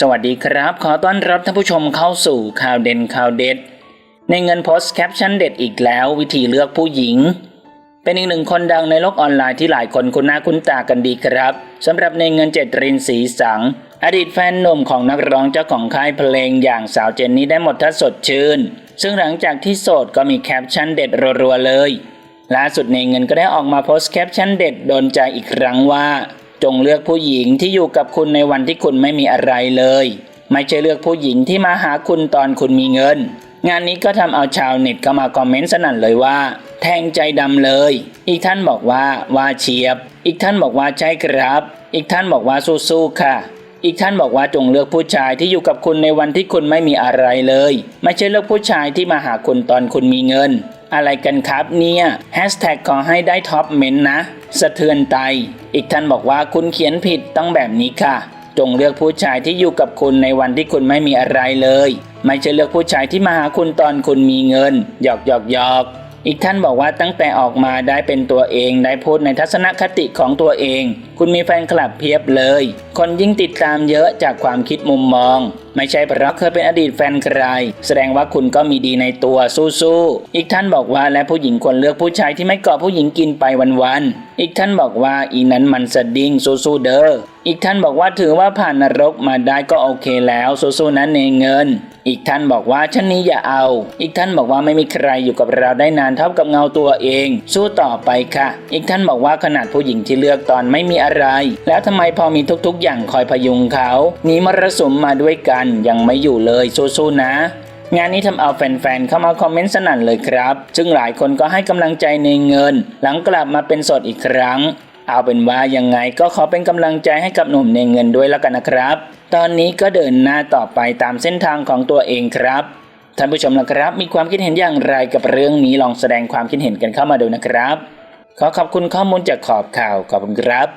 สวัสดีครับ ขอต้อนรับท่านผู้ชมเข้าสู่ข่าวเด่นข่าวเด็ด ในเงินโพสแคปชั่นเด็ดอีกแล้ววิธีเลือกผู้หญิง เป็นอีกหนึ่งคนดังในโลกออนไลน์ที่หลายคนคุ้นหน้าคุ้นตากันดีครับสำหรับในเงินเจตรินสีสัง อดีตแฟนหนุ่มของนักร้องเจ้าของค่ายเพลงอย่างสาวเจนนี่ได้หมดทัศสดชื่น ซึ่งหลังจากที่โสดก็มีแคปชั่นเด็ดรัวๆเลยล่าสุดในเงินก็ได้ออกมาโพสแคปชั่นเด็ดโดนใจอีกครั้งว่า จงเลือกผู้หญิงที่อยู่กับคุณในวันที่คุณไม่มีอะไรเลย ไม่ใช่เลือกผู้หญิงที่มาหาคุณตอนคุณมีเงิน งานนี้ก็ทำเอาชาวเน็ตเข้ามาคอมเมนต์สนั่นเลยว่า แทงใจดำเลย อีกท่านบอกว่าว่าเฉียบ อีกท่านบอกว่าใช่ครับ อีกท่านบอกว่าสู้ๆค่ะอีกท่านบอกว่าจงเลือกผู้ชายที่อยู่กับคุณในวันที่คุณไม่มีอะไรเลย ไม่ใช่เลือกผู้ชายที่มาหาคุณตอนคุณมีเงิน อะไรกันครับเนี่ยแฮชแท็กขอให้ได้ท็อปเมนต์นะ สะเทือนใจอีกท่านบอกว่าคุณเขียนผิดต้องแบบนี้ค่ะ จงเลือกผู้ชายที่อยู่กับคุณในวันที่คุณไม่มีอะไรเลย ไม่ใช่เลือกผู้ชายที่มาหาคุณตอนคุณมีเงินหยอกหยอกหยอก อีกท่านบอกว่าตั้งแต่ออกมาได้เป็นตัวเองได้พูดในทัศนคติของตัวเอง คุณมีแฟนคลับเพียบเลย คนยิ่งติดตามเยอะจากความคิดมุมมอง ไม่ใช่เพราะเคยเป็นอดีตแฟนใคร แสดงว่าคุณก็มีดีในตัวสู้ๆอีกท่านบอกว่าและผู้หญิงควรเลือกผู้ชายที่ไม่เกาะผู้หญิงกินไปวันๆอีกท่านบอกว่าอีนั้นมันสดิ้งสู้ๆเด้ออีกท่านบอกว่าถือว่าผ่านนรกมาได้ก็โอเคแล้วสู้ๆนั้นเนเงิน อีกท่านบอกว่าชั้นนี้อย่าเอา อีกท่านบอกว่าไม่มีใครอยู่กับเราได้นานเท่ากับเงาตัวเอง สู้ต่อไปค่ะ อีกท่านบอกว่าขนาดผู้หญิงที่เลือกตอนไม่มีอะไร แล้วทำไมพอมีทุกๆ อย่างคอยพยุงเขาหนีมรสุมมาด้วยกันยังไม่อยู่เลยสู้ๆนะงานนี้ทำเอาแฟนๆ เข้ามาคอมเมนต์สนั่นเลยครับ ซึ่งหลายคนก็ให้กำลังใจในเงิน หลังกลับมาเป็นสดอีกครั้ง เอาเป็นว่ายังไงก็ขอเป็นกำลังใจให้กับหนุ่มในเงินด้วยแล้วกันนะครับ ตอนนี้ก็เดินหน้าต่อไปตามเส้นทางของตัวเองครับท่านผู้ชมนะครับ มีความคิดเห็นอย่างไรกับเรื่องนี้ลองแสดงความคิดเห็นกันเข้ามาดูนะครับ ขอขอบคุณข้อมูลจากขอบข่าวขอบคุณครับ